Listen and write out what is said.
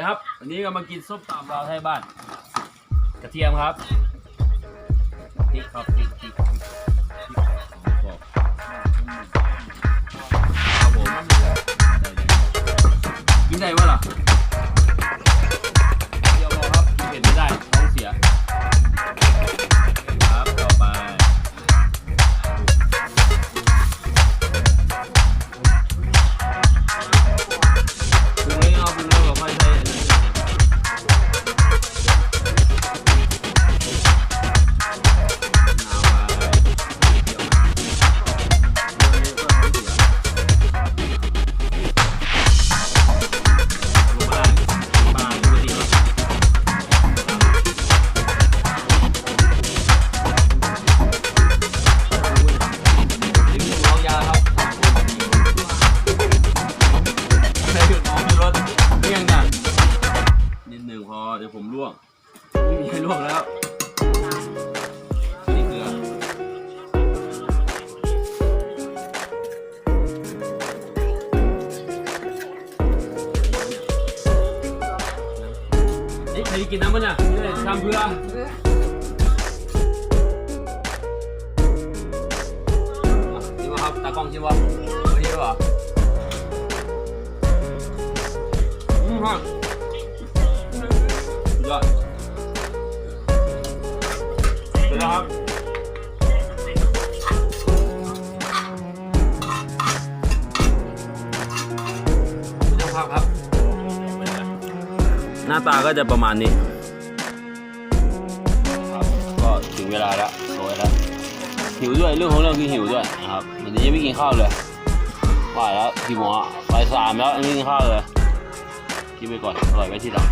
นะครับ วันนี้ก็มากินส้มตำเราไทยบ้าน กระเทียมครับพริกครับพริกพริก พอเดี๋ยวผมลวงไม่มีใครลวงแล้วนี่เกลือเอ๊ะใครกินน้ำมันอะนี่เลยทำเพื่อ ชิมครับตากล้องชิมวะไม่ชิมวะอืมฮะ เสร็จแล้วครับเจ้าภาพครับ หน้าตาก็จะประมาณนี้ครับก็ถึงเวลาแล้วโอยแล้วหิวด้วยเรื่องของเรื่องคือหิวด้วยนะครับวันนี้ยังไม่กินข้าวเลยว่าแล้วกี่โมงอะบ่ายสามแล้วยังไม่กินข้าวเลยกินไปก่อนอร่อยไว้ทีหลัง